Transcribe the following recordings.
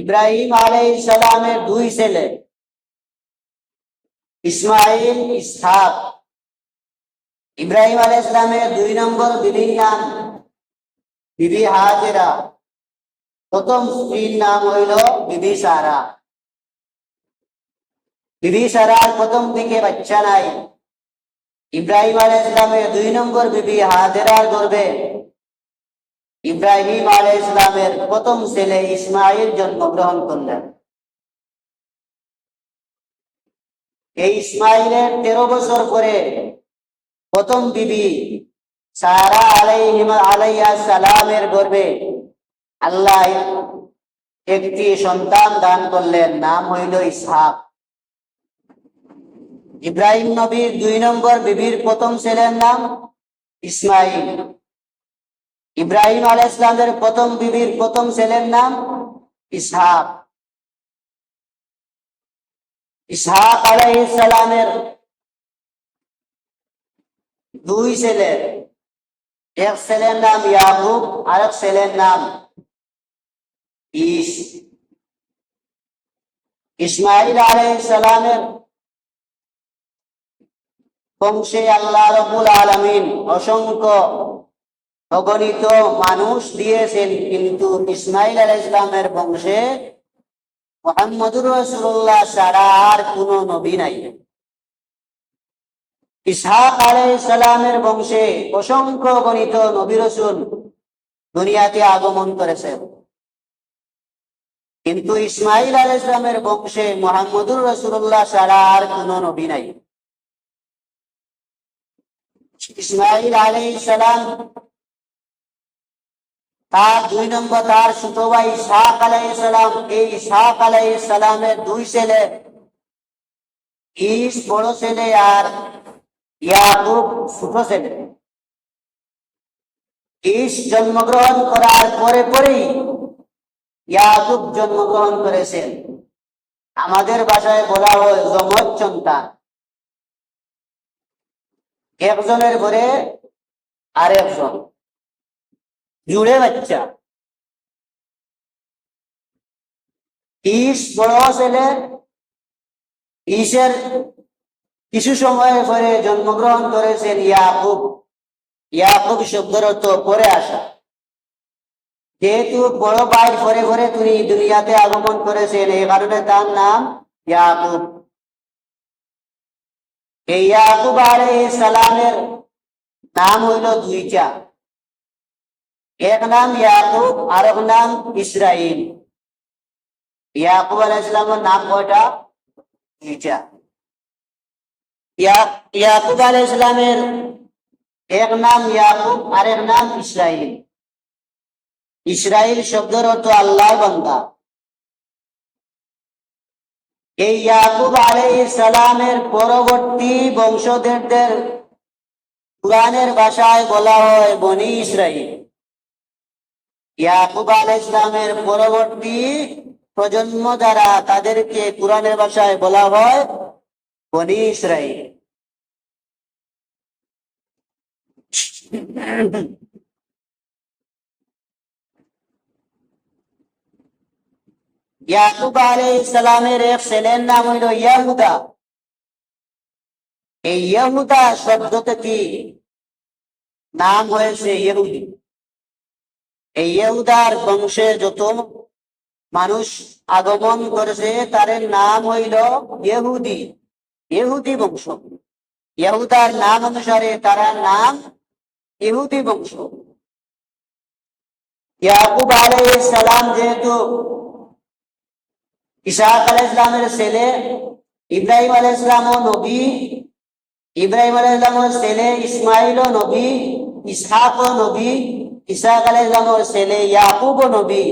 ইব্রাহিম আলাই সালামের দুই ছেলে ইসমাইল ইসহাক। ইব্রাহিম আলাই ইসলামের দুই নম্বর বিবির নাম বিবি হাজেরা। প্রথম স্ত্রীর নাম হইল বিবি সারা। বিবি সারার প্রথম দিকে বাচ্চা নাই। ইব্রাহিম আলাই ইসলামের দুই নম্বর বিবি হাজেরার গর্বে ইব্রাহিম আলাই ইসলামের প্রথম ছেলে ইসমাইল জন্মগ্রহণ করলেন। এই ইসমাইলের তেরো বছর পরে প্রথম বিবি সারা আলাইহিম আলাইহা সালামের গর্বে আল্লাহ একটি সন্তান দান করলেন, নাম হইল ইসহাক। ইব্রাহিম নবীর দুই নম্বর বিবির প্রথম ছেলের নাম ইসমাইল ইব্রাহিম আলাহ ইসলামের প্রথম বিবির প্রথম ছেলের নাম ইসহাক। ইসহাক সালামের দুই ছেলে, এক ছেলের নাম ইয়াকুব আর এক ছেলের নাম ইস ইসমাইল সালামের বংশে আল্লাহ রবুল আলমিন অসংখ্য অগণিত মানুষ দিয়েছেন, কিন্তু ইসমাইল আলাহ ইসলামের বংশে মোহাম্মদুর রসুল্লাহ আর কোন নবী নাই। বংশে অসংখ্য গণিত নবী রসুল দুনিয়াতে আগমন করেছেন কিন্তু ইসমাইল আলাই ইসলামের বংশে মোহাম্মদুর রসুল্লাহ ছাড়া আর কোন নবী নাই। ইসমাইল আলাই সালাম তার দুই নম্বর তার ভাই শাহ আলাই সালাম এই শাহ আলাই সালামের দুই ছেলে ইস বড় ছেলে আর ইয়াকুব ছোট ছেলে। ইস জন্মগ্রহণ করার পরে পরেই ইয়াকুব জন্মগ্রহণ করেছেন। আমাদের ভাষায় বলা হয় জমজ সন্তান। একজনের ঘরে আর একজন জুড়ে বাচ্চা ইস বড় ছেলে ইসের কিছু সময় পরে জন্মগ্রহণ করেছেন ইয়াকুব ইয়াকুব শব্দের অর্থ পরে আসা যেহেতু বড় ভাই পরে পরে দুনিয়াতে আগমন করেছেন এই কারণে তার নাম ইয়াকুব এই ইয়াকুব আলাইহিস সালামের নাম হইল দুইটা এক নাম ইয়াকুব আর এক নাম ইসরাইল। ইয়াকুব আলাইহিস সালামের নাম কয়টা? দুইটা ইয়া- ইয়াকুব আলাইহিস সালামের এক নাম ইয়াকুব আর এক নাম ইসরাইল। ইসরাইল শব্দের অর্থ আল্লাহ বান্দা। এই ইয়াকুব সালামের পরবর্তী বংশধরদের কোরআনের ভাষায় বলা হয় বনি ইসরাইল। ইয়াকুব আলাইহিস ইসলামের পরবর্তী প্রজন্ম দ্বারা তাদেরকে কোরআনের ভাষায় বলা হয় বনি ইসরাইল ইয়াকুব আলাইহিস সালামের এক ছেলের নাম হইল ইয়াহুদা। এই ইয়াহুদা শব্দ থেকে নাম হয়েছে ইহুদি। এই ইহুদার বংশে যত মানুষ আগমন করেছে তার নাম হইল ইহুদি। ইহুদি বংশ। ইহুদার নাম অনুসারে তারা নাম ইহুদি বংশ। ইয়াকুব আলাইহিস সালাম যেহেতু ইসাহাক আলাইহিস সালামের ছেলে, ইব্রাহিম আলাইহিস সালামও নবী। ইব্রাহিম আলাইহিস সালামের ছেলে ইসমাইলও নবী, ইসহাকও নবী। ইসাহাক আলাইহিস সালামের ছেলে ইয়াকুবও নবী।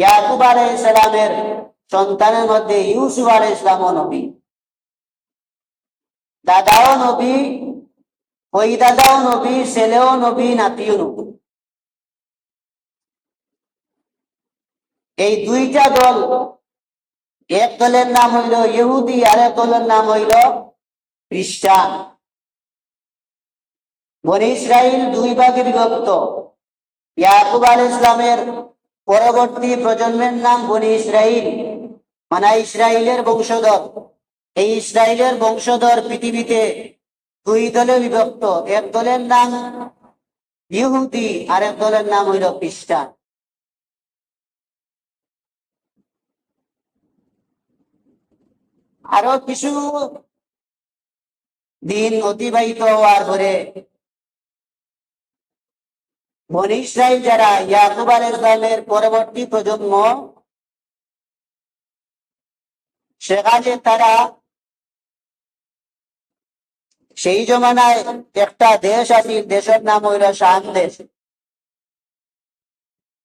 ইয়াকুব আলাইহিস সন্তানের মধ্যে ইউসুফ আলাইহিস সালামও নবী। দাদাও নবী ওই দাদাও নবী, ছেলেও নবী, নাতিও নবী। এই দুইটা দল, এক দলের নাম হইল ইহুদি, আর এক দলের নাম হইল খ্রিস্টান। বনি ইসরাইল দুই ভাগে বিভক্ত। ইয়াকুব আল ইসলামের পরবর্তী প্রজন্মের নাম বনি ইসরাইল। মানে ইসরায়েলের বংশধর। এই ইসরায়েলের বংশধর পৃথিবীতে দুই দলে বিভক্ত। এক দলের নাম ইহুদি, আর এক দলের নাম হইল খ্রিস্টান। আরও কিছু দিন অতিবাহিত হওয়ার পরে বনি যারা ইয়াকুব ইসলামের পরবর্তী প্রজন্ম, সেখানে তারা সেই জমানায় একটা দেশ আছে, দেশের নাম হইল শাম দেশ।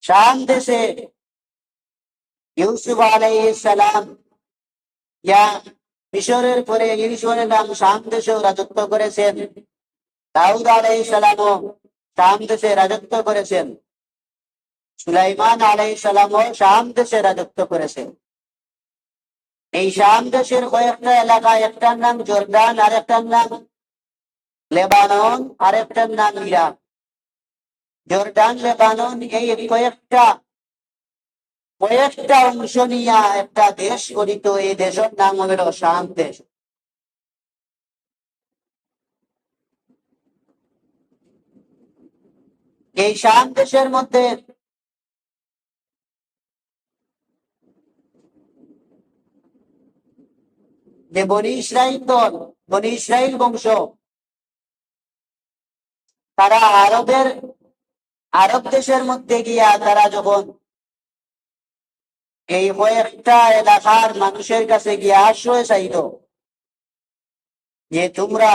শাম দেশে ইউসুফ সালাম ইয়া মিশরের পরে ঈশ্বরের নাম দেশেও রাজত্ব করেছেন। দাউদ আলাইহিস সালামও শাম দেশে রাজত্ব করেছেন। সুলাইমান আলাইহিস সালামও শাম দেশে রাজত্ব করেছেন। এই শাম দেশের কয়েকটা এলাকা, একটার নাম জর্দান আর একটার নাম লেবানন আর একটার নাম ইরাক। জর্দান, লেবানন এই কয়েকটা কয়েকটা অংশ নিয়ে একটা দেশ গঠিত। এই দেশের নাম হল শাম দেশ। এই শাম দেশের মধ্যে যে বনি ইসরাইল দল, বনি ইসরাইল বংশ, তারা আরবের, আরব দেশের মধ্যে গিয়া তারা যখন এই কয়েকটা এলাকার মানুষের কাছে গিয়া আশ্রয় চাইল যে তোমরা,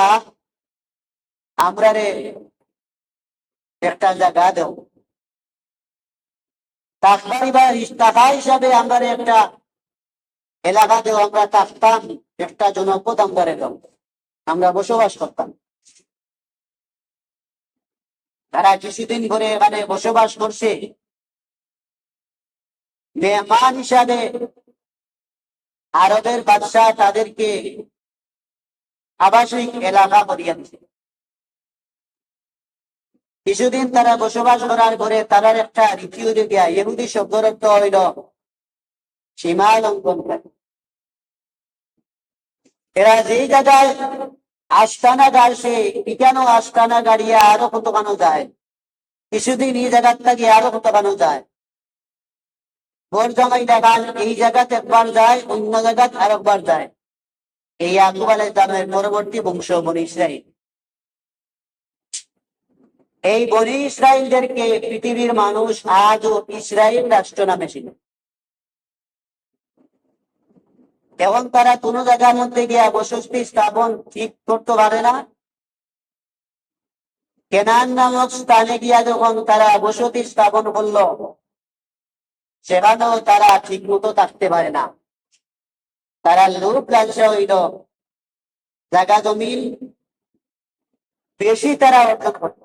আমরা রে একটা জায়গা থাকবার টাকা হিসাবে আমরা একটা এলাকা আমরা থাকতাম একটা জনপদ আমরা আমরা বসবাস করতাম। তারা কিছুদিন ধরে এখানে বসবাস করছে। মেহমান হিসাবে আরবের বাদশাহ তাদেরকে আবাসিক এলাকা করিয়া দিছে। কিছুদিন তারা বসবাস করার পরে তারার একটা রীতি গিয়া ইহুদি শব্দের হইল সীমা লঙ্ঘন এরা যেই জায়গায় আস্তানা গাড়ছে পিটানো আস্তানা গাড়িয়ে আরও কতখানো যায়? কিছুদিন এই জায়গার থেকে আরও কতখানো যায়? ভোর জমাই দেখান, এই জায়গাতে একবার যায়, অন্য জায়গাতে আর একবার যায়। এই আকুব আল ইসলামের পরবর্তী বংশ বনি ইসরাইল এই বনি ইসরায়েলদেরকে পৃথিবীর মানুষ আজও ইসরায়েল রাষ্ট্র নামে ছিল এবং তারা কোন জায়গার মধ্যে গিয়া বসতি স্থাপন ঠিক করতে পারে না। কেনান নামক স্থানে গিয়া যখন তারা বসতি স্থাপন করল, সেখানেও তারা ঠিক মতো থাকতে পারে না। তারা লোক লালসা হইল জায়গা জমিন, বেশি তারা অর্জন করত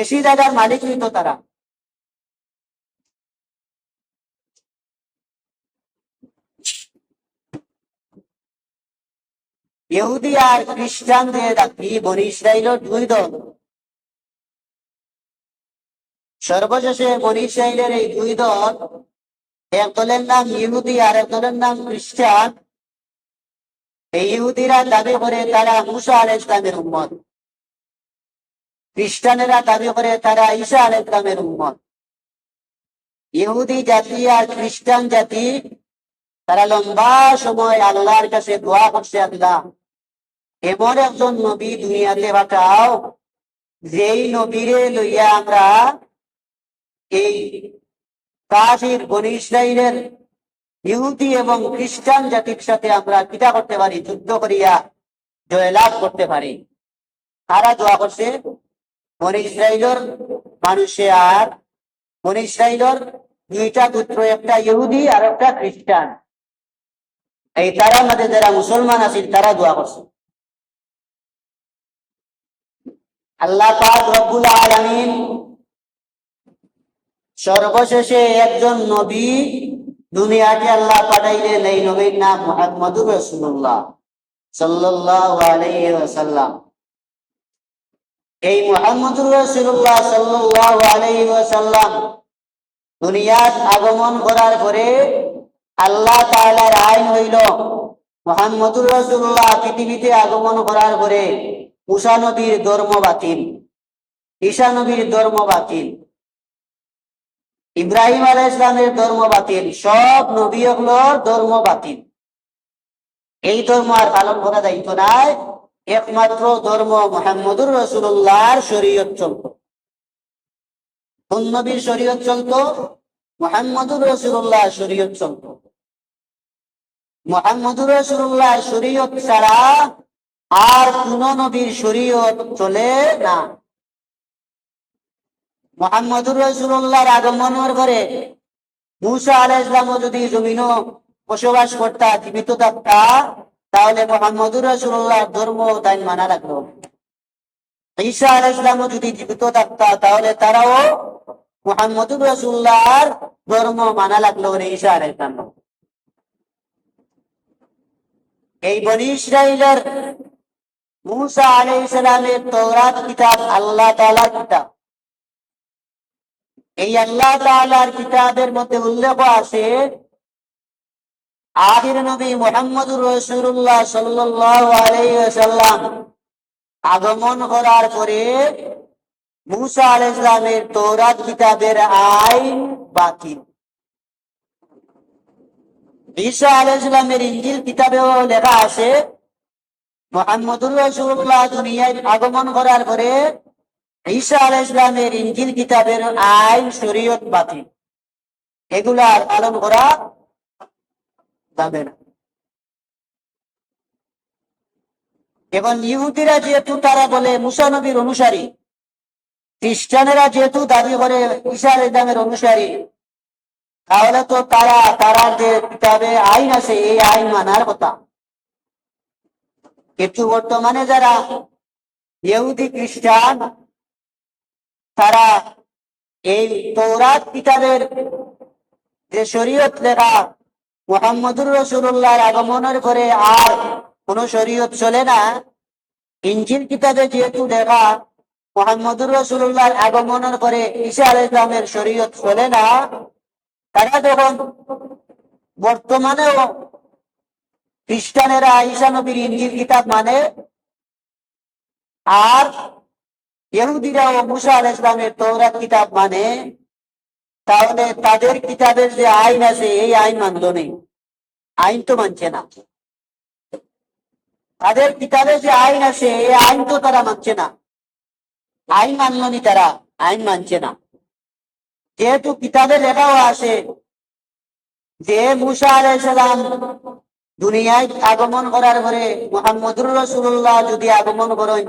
বেশি জায়গার মালিক হইত তারা। ইহুদি আর খ্রিস্টানদের কি বনি ইসরায়েলের দুই দল। সর্বশেষে বনি ইসরায়েলের এই দুই দল। এক দলের নাম ইহুদি, আর এক দলের নাম খ্রিস্টান। এই ইহুদিরা দাবি করে তারা মুসা আল ইসলামের উম্মত। খ্রিস্টানেরা দাবি করে তারা ঈশা আল ইসলামের উম্মত। ইহুদি জাতি আর খ্রিস্টান জাতি, তারা লম্বা সময় আল্লাহর কাছে দোয়া করছে আল্লাহ, এমন একজন নবী দুনিয়াতে পাঠাও, যেই নবীরে লইয়া আমরা এই কাশির বনি ইহুদি এবং খ্রিস্টান জাতির সাথে আমরা কিতা করতে পারি, যুদ্ধ করিয়া জয়লাভ করতে পারি। তারা দোয়া করছে? বনি মানুষে আর। দুইটা পুত্র, একটা ইহুদি আর একটা খ্রিস্টান। এই তারা যারা মুসলমান আছে তারা দোয়া করছে। আল্লাহ পাক রব্বুল আলামিন সর্বশেষে একজন নবী দুনিয়াকে আল্লাহ পাঠাইলেন, এই নবীর নাম মুহাম্মদুর রাসূলুল্লাহ সাল্লাল্লাহু আলাইহি ওয়াসাল্লাম। এই মোহাম্মদুর রসুল্লাহ ওয়াসাল্লাম দুনিয়াত আগমন করার পরে আল্লাহ আইন হইল মোহাম্মদুর পৃথিবীতে আগমন করার পরে মুসা নবীর ধর্ম বাতিল। ঈশা নবীর ধর্ম বাতিল। ইব্রাহিম আলাহ ধর্ম বাতিল। সব নবী ধর্ম বাতিল। এই ধর্ম আর পালন করা দায়িত্ব নাই। একমাত্র ধর্ম মোহাম্মদুর রসুল্লাহর শরীয়ত চলত। নবীর শরীয়ত চলত, মোহাম্মদুর রসুল্লাহ শরীয়ত চলত। মোহাম্মদুর রসুল্লাহ শরীয়ত ছাড়া আর কোন নবীর শরীয়ত চলে না। মোহাম্মদুর রসুল্লাহর আগমনের পরে মুসা আলাহ ইসলামও যদি জমিনও বসবাস করতা, জীবিত থাকতা তাহলে মোহাম্মদুর রসুল্লাহ ধর্ম তাই মানা রাখল আলাহ ইসলামও যদি জীবিত থাকতা, তাহলে তারাও মোহাম্মদুর রসুল্লাহর ধর্ম মানা লাগল রে ঈসা আলাহ ইসলাম এই বনি ইসরায়েলের মুসা আলাহ ইসলামের তৌরাত কিতাব আল্লাহ তাআলা কিতাব। এই আল্লাহ তাআলার কিতাবের মধ্যে উল্লেখ আছে আখির নবী মোহাম্মদুর রসুল্লাহ ওয়াসাল্লাম আগমন করার পরে মুসা আলাইহিস সালামের তৌরাত কিতাবের আইন বাতিল। ঈসা আলাইহিস সালামের ইনজিল কিতাবেও লেখা আছে, মোহাম্মদুর রসুল্লাহ দুনিয়ায় আগমন করার পরে ঈসা আলাইহিস সালামের ইনজিল কিতাবের আইন শরীয়ত বাতিল। এগুলা পালন করা না এবং ইহুদিরা যেহেতু তারা বলে মুসা নবীর অনুসারী, খ্রিস্টানেরা যেহেতু দাবি করে ঈসা ইসলামের অনুসারী, তাহলে তো তারা তারা যে কিতাবে আইন আছে, এই আইন মানার কথা। কিন্তু বর্তমানে যারা ইহুদি খ্রিস্টান, তারা এই তৌরাত কিতাবের যে শরীয়ত লেখা মোহাম্মদুর রসুল্লাহর আগমনের পরে আর কোন শরীয়ত চলে না। ইঞ্জিল কিতাবে যেহেতু লেখা মোহাম্মদুর রসুল্লাহর আগমনের পরে ঈশা আল ইসলামের শরীয়ত চলে না, তারা যখন বর্তমানেও খ্রিস্টানেরা ঈসা নবীর ইঞ্জিল কিতাব মানে আর ইহুদিরা ও মুসা আল ইসলামের তৌরাত কিতাব মানে তাহলে তাদের কিতাবের যে আইন আছে, এই আইন মানল নেই। আইন তো মানছে না। তাদের কিতাবে যে আইন আছে, এই আইন তো তারা মানছে না। আইন মানল নি তারা, আইন মানছে না। যেহেতু কিতাবে লেখাও আছে যে মুসা আলাইসালাম দুনিয়ায় আগমন করার পরে মোহাম্মদুর রসুল্লাহ যদি আগমন করেন,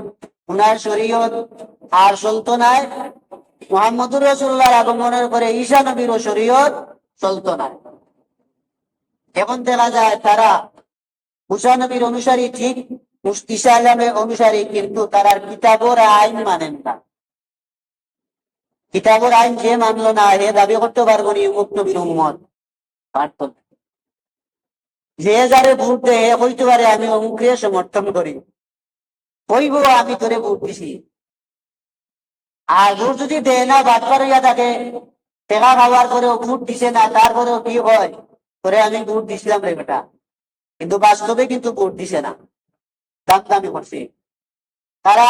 উনার শরীয়ত আর চলতো নাই মোহাম্মদুর রসুল্লাহর আগমনের পরে ঈশা নবীর শরীয়ত চলতো না। এখন দেখা যায়, তারা মুসা নবীর অনুসারী ঠিক ঈশা আলমের অনুসারী, কিন্তু তারা কিতাবর আইন মানেন না। কিতাবর আইন যে মানলো না হে দাবি করতে পারব নি উম্মত। পারত যে যারে ভোট দেয় হে কইতে পারে আমি অমুকে সমর্থন করি। কইব, আমি তোরে ভোট দিছি। আর যদি দেয় না বাদ পারিয়া থাকে, টেকা খাওয়ার পরেও ভোট দিছে না, তারপরেও কি হয়? করে আমি ভোট দিছিলাম রে বেটা। কিন্তু বাস্তবে কিন্তু ভোট দিছে না। দাম দামি করছে। তারা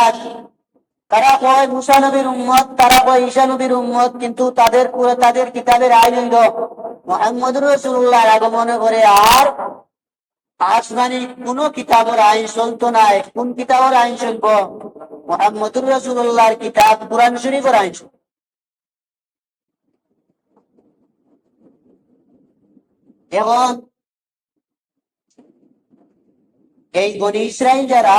তারা কয় মুসা নবীর উম্মত, তারা কয় ঈশা নবীর উম্মত, কিন্তু তাদের পুরো তাদের কিতাবের আইন হইল মোহাম্মদ রসুল্লাহ আগমনে করে। আর আসমানি কোন কিতাবের আইন চলতো নাই। কোন কিতাবের আইন চলব? মোহাম্মদুর রসুল্লাহর কিতাব, কোরআন শরীফের আইন চলব। এখন এই বনি ইসরাইল যারা